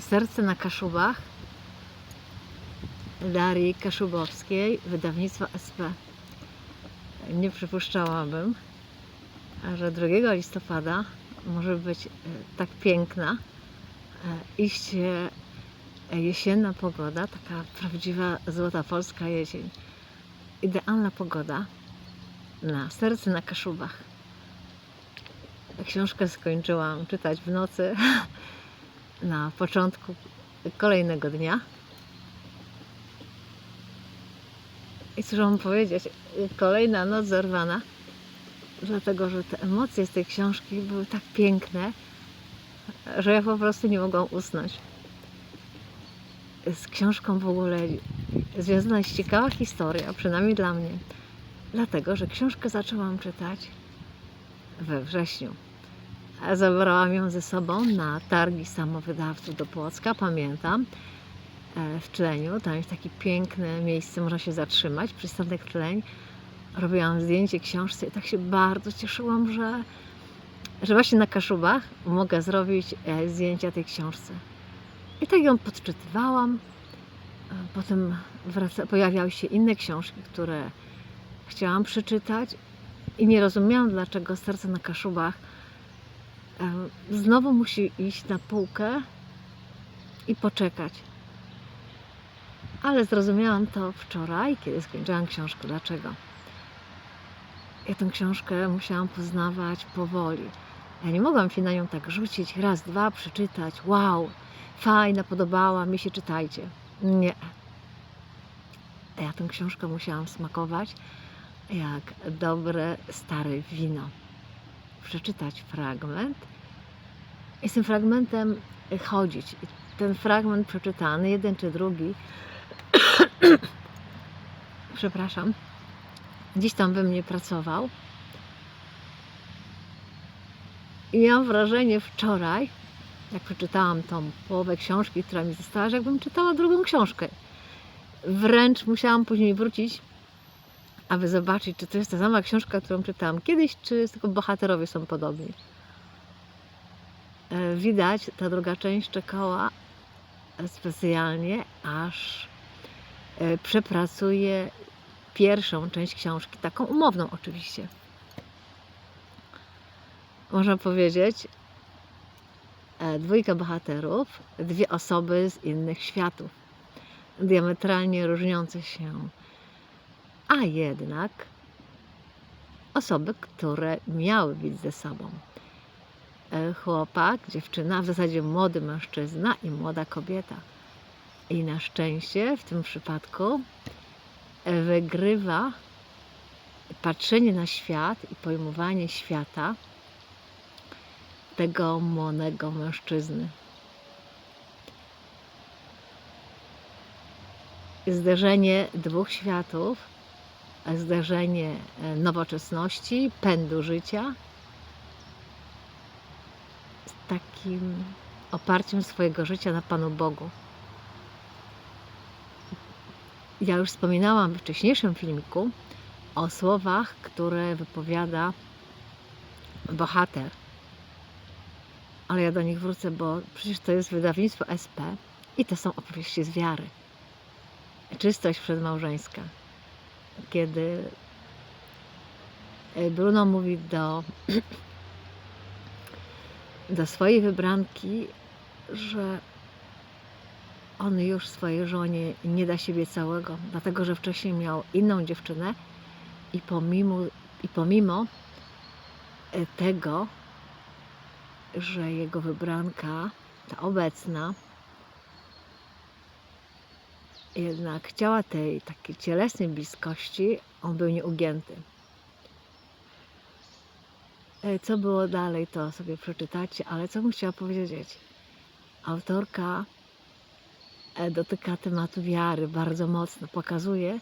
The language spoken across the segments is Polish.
Serce na Kaszubach Darii Kaszubowskiej, wydawnictwo SP. Nie przypuszczałabym, że 2 listopada może być e, tak piękna, e, iście e, jesienna pogoda, taka prawdziwa złota polska jesień. Idealna pogoda na serce na Kaszubach. Książkę skończyłam czytać w nocy na początku kolejnego dnia. I cóż mam powiedzieć, kolejna noc zerwana, dlatego że te emocje z tej książki były tak piękne, że ja po prostu nie mogłam usnąć. Z książką w ogóle związana jest ciekawa historia, przynajmniej dla mnie, dlatego że książkę zaczęłam czytać we wrześniu. Zabrałam ją ze sobą na targi samowydawców do Płocka, pamiętam, e, w Tleniu. Tam jest takie piękne miejsce, można się zatrzymać, przystanek Tleń. Robiłam zdjęcie książce i tak się bardzo cieszyłam, że, że właśnie na Kaszubach mogę zrobić e, zdjęcia tej książce. I tak ją podczytywałam. E, Potem wraca, pojawiały się inne książki, które chciałam przeczytać i nie rozumiałam, dlaczego serce na Kaszubach znowu musi iść na półkę i poczekać. Ale zrozumiałam to wczoraj, kiedy skończyłam książkę. Dlaczego? Ja tę książkę musiałam poznawać powoli. Ja nie mogłam się na nią tak rzucić, raz, dwa, przeczytać. Wow, fajna, podobała mi się, czytajcie. Nie. Ja tę książkę musiałam smakować jak dobre, stare wino. Przeczytać fragment i z tym fragmentem chodzić. I ten fragment przeczytany, jeden czy drugi, przepraszam, gdzieś tam we mnie pracował. I miałam wrażenie wczoraj, jak przeczytałam tą połowę książki, która mi została, że jakbym czytała drugą książkę. Wręcz musiałam później wrócić aby zobaczyć, czy to jest ta sama książka, którą czytałam kiedyś, czy tylko bohaterowie są podobni. E, Widać, ta druga część czekała specjalnie, aż e, przepracuje pierwszą część książki, taką umowną oczywiście. Można powiedzieć, e, dwójka bohaterów, dwie osoby z innych światów, diametralnie różniących się a jednak osoby, które miały być ze sobą. E, Chłopak, dziewczyna, w zasadzie młody mężczyzna i młoda kobieta. I na szczęście w tym przypadku e, wygrywa patrzenie na świat i pojmowanie świata tego młodego mężczyzny. Zderzenie dwóch światów zderzenie e, nowoczesności, pędu życia z takim oparciem swojego życia na Panu Bogu. Ja już wspominałam w wcześniejszym filmiku o słowach, które wypowiada bohater. Ale ja do nich wrócę, bo przecież to jest wydawnictwo SP i to są opowieści z wiary. Czystość przedmałżeńska kiedy Bruno mówi do, do swojej wybranki, że on już swojej żonie nie da siebie całego, dlatego że wcześniej miał inną dziewczynę i pomimo, i pomimo tego, że jego wybranka, ta obecna, jednak chciała tej takiej cielesnej bliskości, on był nieugięty. E, Co było dalej, to sobie przeczytacie, ale co bym chciała powiedzieć? Autorka e, dotyka tematu wiary bardzo mocno, pokazuje,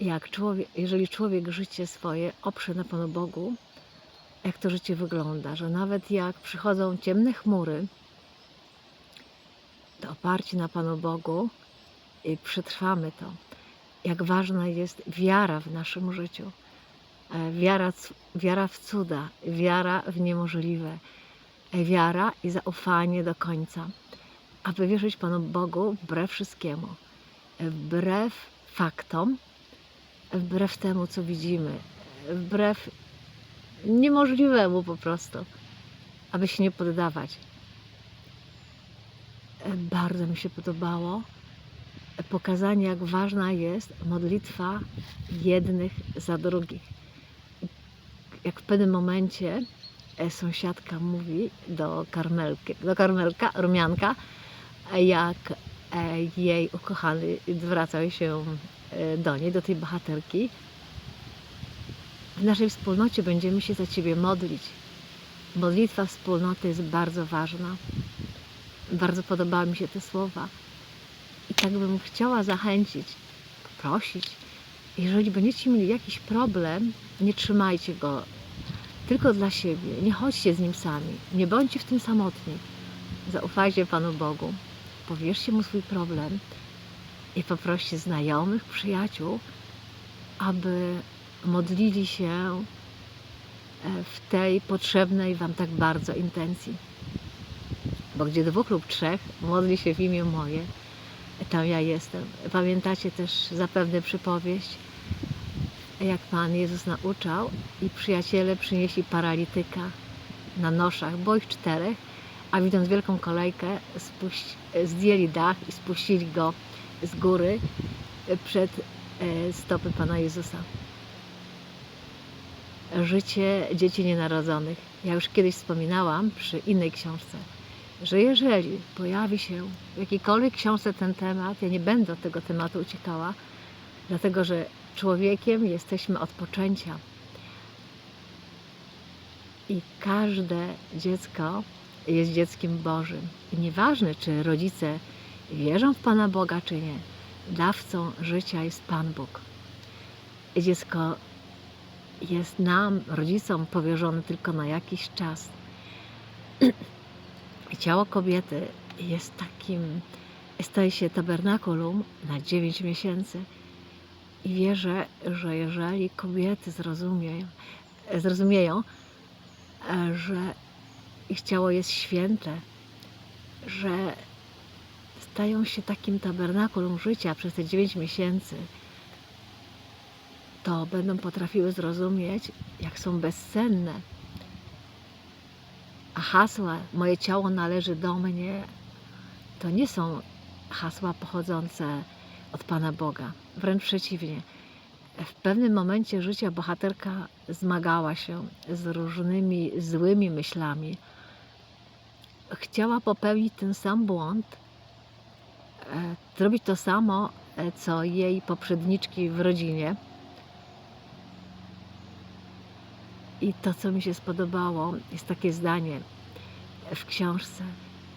jak człowiek, jeżeli człowiek życie swoje oprze na Panu Bogu, jak to życie wygląda, że nawet jak przychodzą ciemne chmury, to oparcie na Panu Bogu przetrwamy to. Jak ważna jest wiara w naszym życiu. E, Wiara, wiara w cuda, wiara w niemożliwe, e, wiara i zaufanie do końca. aby wierzyć Panu Bogu wbrew wszystkiemu, wbrew faktom, wbrew temu, co widzimy, wbrew niemożliwemu po prostu, aby się nie poddawać. Bardzo mi się podobało pokazanie, jak ważna jest modlitwa jednych za drugich. Jak w pewnym momencie e, sąsiadka mówi do karmelki, do karmelka, rumianka, jak e, jej ukochany zwracał się e, do niej, do tej bohaterki. W naszej wspólnocie będziemy się za Ciebie modlić. Modlitwa wspólnoty jest bardzo ważna. Bardzo podobały mi się te słowa. I tak bym chciała zachęcić, prosić, jeżeli będziecie mieli jakiś problem, nie trzymajcie go tylko dla siebie. Nie chodźcie z nim sami. Nie bądźcie w tym samotni. Zaufajcie Panu Bogu. Powierzcie Mu swój problem i poproście znajomych, przyjaciół, aby modlili się e, w tej potrzebnej Wam tak bardzo intencji. Bo gdzie dwóch lub trzech modli się w imię moje, tam ja jestem. Pamiętacie też zapewne przypowieść, jak Pan Jezus nauczał i przyjaciele przynieśli paralityka na noszach, bo ich czterech, a widząc wielką kolejkę, zdjęli dach i spuścili go z góry przed e, stopy Pana Jezusa. Życie dzieci nienarodzonych. Ja już kiedyś wspominałam przy innej książce, że jeżeli pojawi się w jakiejkolwiek książce ten temat, ja nie będę od tego tematu uciekała, dlatego że człowiekiem jesteśmy od poczęcia. I każde dziecko jest dzieckiem Bożym. I nieważne, czy rodzice wierzą w Pana Boga, czy nie, dawcą życia jest Pan Bóg. I dziecko jest nam, rodzicom, powierzone tylko na jakiś czas. Ciało kobiety jest takim, staje się tabernakulum na 9 miesięcy. I wierzę, że jeżeli kobiety zrozumieją, zrozumieją, że ich ciało jest święte, że stają się takim tabernakulum życia przez te 9 miesięcy, to będą potrafiły zrozumieć, jak są bezcenne. Hasła moje ciało należy do mnie to nie są hasła pochodzące od Pana Boga. Wręcz przeciwnie. W pewnym momencie życia bohaterka zmagała się z różnymi złymi myślami. Chciała popełnić ten sam błąd, e, zrobić to samo, e, co jej poprzedniczki w rodzinie. I to, co mi się spodobało, jest takie zdanie w książce.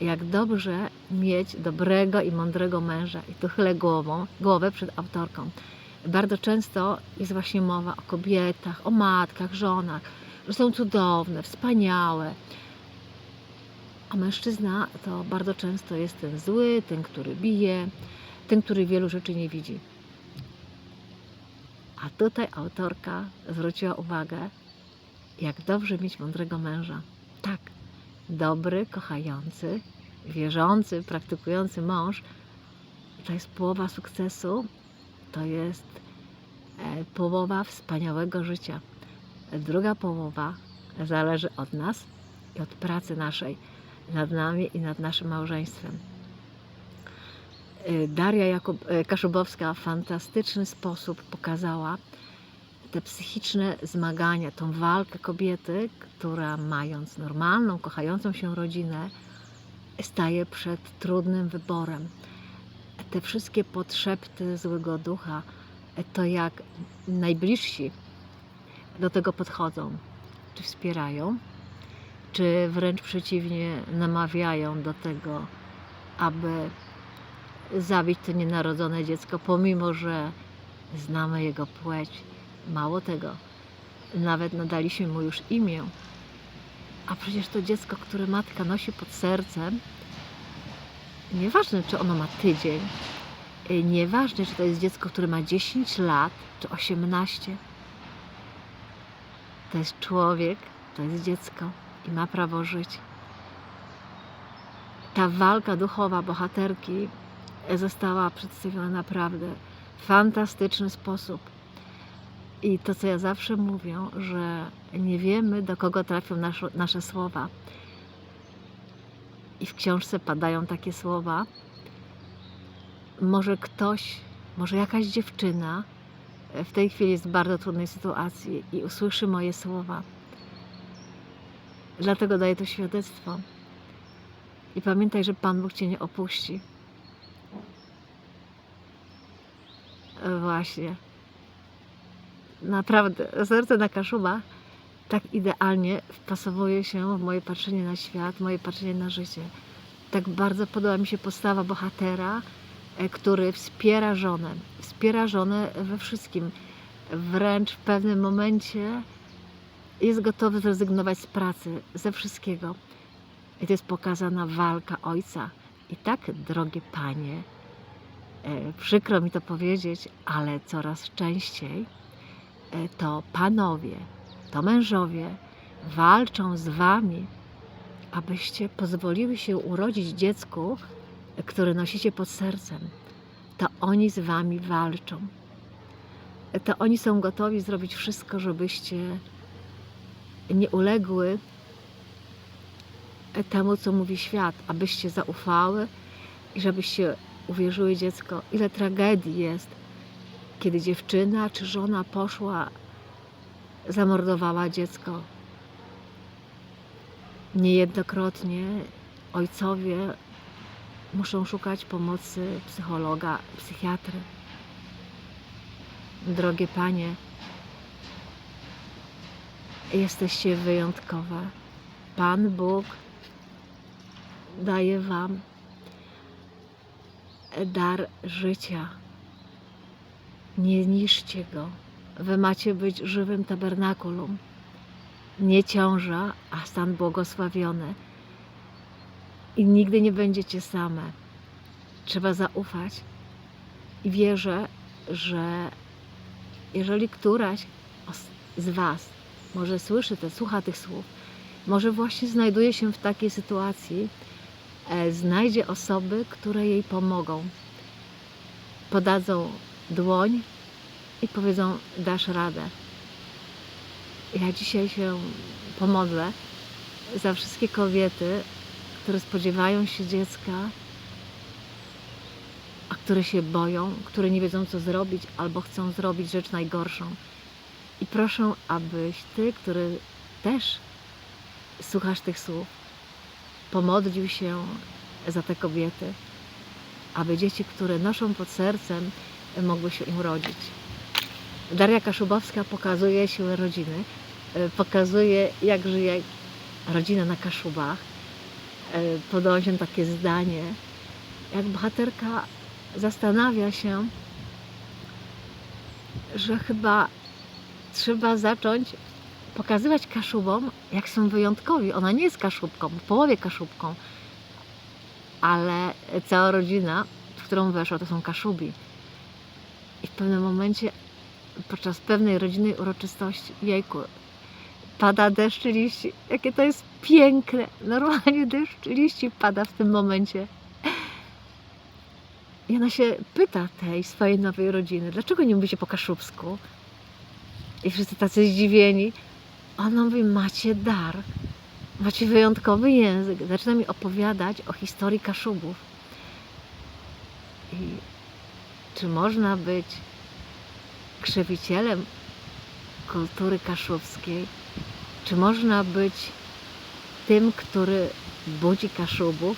Jak dobrze mieć dobrego i mądrego męża. I tu chylę głową, głowę przed autorką. Bardzo często jest właśnie mowa o kobietach, o matkach, żonach, że są cudowne, wspaniałe. A mężczyzna to bardzo często jest ten zły, ten, który bije, ten, który wielu rzeczy nie widzi. A tutaj autorka zwróciła uwagę, jak dobrze mieć mądrego męża. Tak, dobry, kochający, wierzący, praktykujący mąż to jest połowa sukcesu, to jest e, połowa wspaniałego życia. Druga połowa zależy od nas i od pracy naszej nad nami i nad naszym małżeństwem. E, Daria Jakub, e, Kaszubowska w fantastyczny sposób pokazała, te psychiczne zmagania, tą walkę kobiety, która mając normalną, kochającą się rodzinę, staje przed trudnym wyborem. Te wszystkie podszepty złego ducha, to jak najbliżsi do tego podchodzą, czy wspierają, czy wręcz przeciwnie, namawiają do tego, aby zabić to nienarodzone dziecko, pomimo że znamy jego płeć, Mało tego, nawet nadaliśmy mu już imię. A przecież to dziecko, które matka nosi pod sercem, nieważne czy ono ma tydzień, y, nieważne czy to jest dziecko, które ma 10 lat czy 18, to jest człowiek, to jest dziecko i ma prawo żyć. ta walka duchowa bohaterki została przedstawiona naprawdę w fantastyczny sposób. I to, co ja zawsze mówię, że nie wiemy, do kogo trafią nasze, nasze słowa. I w książce padają takie słowa. Może ktoś, może jakaś dziewczyna w tej chwili jest w bardzo trudnej sytuacji i usłyszy moje słowa. Dlatego daję to świadectwo. I pamiętaj, że Pan Bóg Cię nie opuści. Właśnie. Naprawdę, serce na Kaszuba tak idealnie wpasowuje się w moje patrzenie na świat, moje patrzenie na życie. Tak bardzo podoba mi się postawa bohatera, e, który wspiera żonę. Wspiera żonę we wszystkim. Wręcz w pewnym momencie jest gotowy zrezygnować z pracy, ze wszystkiego. I to jest pokazana walka ojca. I tak, drogie panie, e, przykro mi to powiedzieć, ale coraz częściej to panowie, to mężowie walczą z wami, abyście pozwoliły się urodzić dziecku, które nosicie pod sercem. To oni z wami walczą. To oni są gotowi zrobić wszystko, żebyście nie uległy temu, co mówi świat, abyście zaufały i żebyście uwierzyły dziecko, ile tragedii jest, kiedy dziewczyna czy żona poszła, zamordowała dziecko. Niejednokrotnie ojcowie muszą szukać pomocy psychologa, psychiatry. Drogie panie, jesteście wyjątkowe. Pan Bóg daje Wam dar życia. Nie niszcie go. Wy macie być żywym tabernakulum. Nie ciąża, a stan błogosławiony. I nigdy nie będziecie same. Trzeba zaufać. I wierzę, że jeżeli któraś z Was może słyszy te, słucha tych słów, może właśnie znajduje się w takiej sytuacji, e, znajdzie osoby, które jej pomogą. Podadzą dłoń i powiedzą: Dasz radę. Ja dzisiaj się pomodlę za wszystkie kobiety, które spodziewają się dziecka, a które się boją, które nie wiedzą, co zrobić, albo chcą zrobić rzecz najgorszą. I proszę, abyś ty, który też słuchasz tych słów, pomodlił się za te kobiety, aby dzieci, które noszą pod sercem, mogły się urodzić. Daria Kaszubowska pokazuje siłę rodziny, e, pokazuje, jak żyje rodzina na Kaszubach. E, Podoba się takie zdanie, jak bohaterka zastanawia się, że chyba trzeba zacząć pokazywać kaszubom, jak są wyjątkowi. Ona nie jest kaszubką, w połowie kaszubką, ale cała rodzina, w którą weszła, to są kaszubi. I w pewnym momencie, podczas pewnej rodzinnej uroczystości, jejku, pada deszcz liści. Jakie to jest piękne. Normalnie deszcz liści pada w tym momencie. I ona się pyta tej swojej nowej rodziny, dlaczego nie mówicie po kaszubsku? I wszyscy tacy zdziwieni. Ona mówi, macie dar, macie wyjątkowy język. Zaczyna mi opowiadać o historii Kaszubów. I czy można być krzewicielem kultury kaszubskiej? Czy można być tym, który budzi Kaszubów?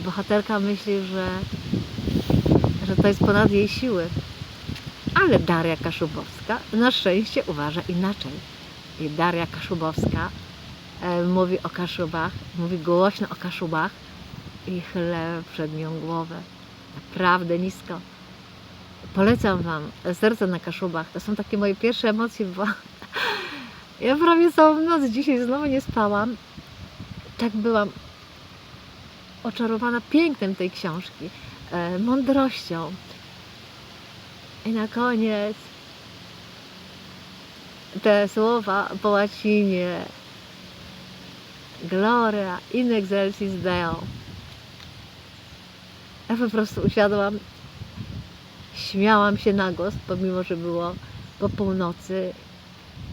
Bohaterka myśli, że, że to jest ponad jej siły. Ale Daria Kaszubowska na szczęście uważa inaczej. I Daria Kaszubowska e, mówi o Kaszubach, mówi głośno o Kaszubach i chlę przed nią głowę. Naprawdę nisko. Polecam Wam Serce na Kaszubach. To są takie moje pierwsze emocje, bo ja prawie całą noc dzisiaj znowu nie spałam. Tak byłam oczarowana pięknem tej książki, e, mądrością. I na koniec te słowa po łacinie Gloria in excelsis Deo Ja po prostu usiadłam, śmiałam się na głos, pomimo, że było po północy.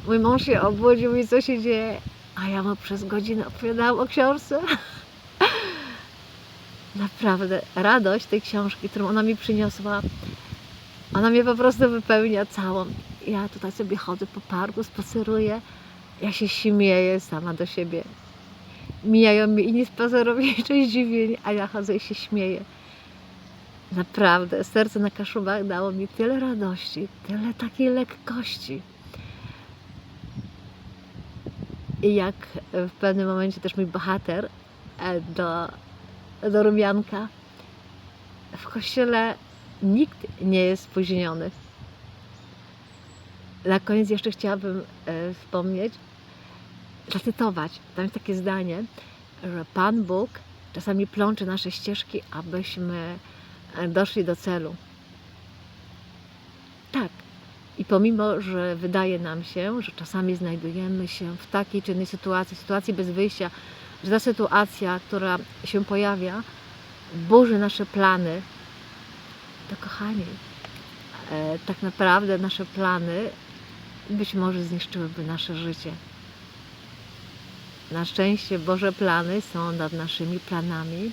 Mój mąż się obudził i co się dzieje, a ja mu przez godzinę opowiadałam o książce. Naprawdę, radość tej książki, którą ona mi przyniosła, ona mnie po prostu wypełnia całą. Ja tutaj sobie chodzę po parku, spaceruję, ja się śmieję sama do siebie. Mijają mnie inni spacerownicze zdziwieni, a ja chodzę i się śmieję. Naprawdę, serce na Kaszubach dało mi tyle radości, tyle takiej lekkości. I jak w pewnym momencie też mój bohater e, do, do Rumianka, w kościele nikt nie jest spóźniony. Na koniec jeszcze chciałabym e, wspomnieć, zacytować. Tam jest takie zdanie, że Pan Bóg czasami plącze nasze ścieżki, abyśmy doszli do celu. Tak. I pomimo, że wydaje nam się, że czasami znajdujemy się w takiej czy innej sytuacji, sytuacji bez wyjścia, że ta sytuacja, która się pojawia, burzy nasze plany, to kochani, e, tak naprawdę nasze plany być może zniszczyłyby nasze życie. Na szczęście Boże plany są nad naszymi planami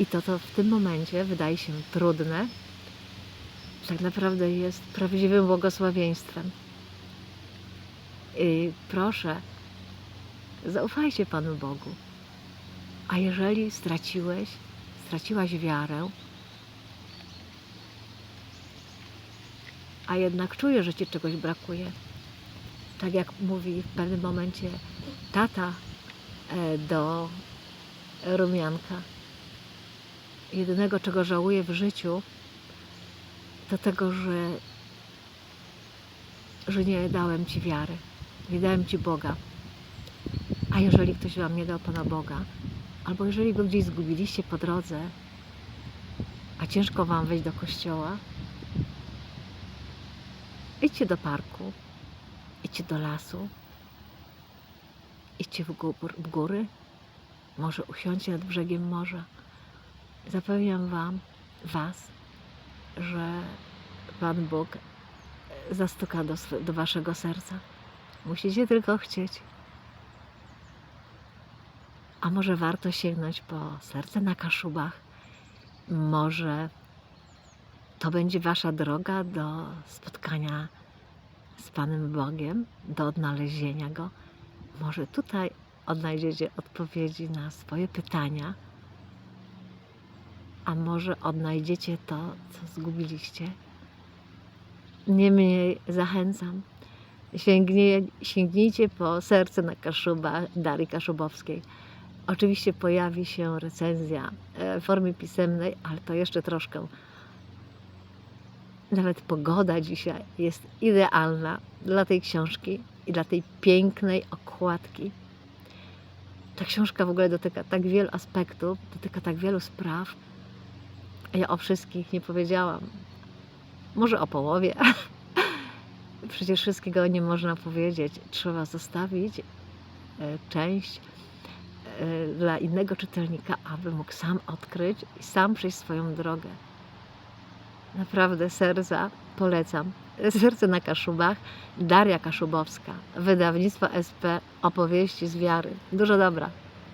i to, co w tym momencie wydaje się trudne, tak naprawdę jest prawdziwym błogosławieństwem. I proszę, zaufajcie Panu Bogu. A jeżeli straciłeś, straciłaś wiarę, a jednak czujesz, że ci czegoś brakuje, tak jak mówi w pewnym momencie tata e, do Rumianka. Jedynego, czego żałuję w życiu, to tego, że, że nie dałem Ci wiary, nie dałem Ci Boga. A jeżeli ktoś Wam nie dał Pana Boga, albo jeżeli Go gdzieś zgubiliście po drodze, a ciężko Wam wejść do kościoła, idźcie do parku, idźcie do lasu, idźcie w, gór, w góry, może usiądźcie nad brzegiem morza. Zapewniam Wam, Was, że Pan Bóg zastuka do, do Waszego serca. Musicie tylko chcieć. A może warto sięgnąć po serce na kaszubach? Może to będzie Wasza droga do spotkania z Panem Bogiem, do odnalezienia Go. Może tutaj odnajdziecie odpowiedzi na swoje pytania, a może odnajdziecie to, co zgubiliście. Niemniej zachęcam, sięgnie, sięgnijcie po serce na Kaszuba Darii Kaszubowskiej. Oczywiście pojawi się recenzja e, w formie pisemnej, ale to jeszcze troszkę. Nawet pogoda dzisiaj jest idealna dla tej książki i dla tej pięknej okładki. Ta książka w ogóle dotyka tak wielu aspektów, dotyka tak wielu spraw. Ja o wszystkich nie powiedziałam. Może o połowie. Przecież wszystkiego nie można powiedzieć. Trzeba zostawić e, część e, dla innego czytelnika, aby mógł sam odkryć i sam przejść swoją drogę. Naprawdę serca polecam. Serce na Kaszubach, Daria Kaszubowska, wydawnictwo SP, opowieści z wiary. Dużo dobra.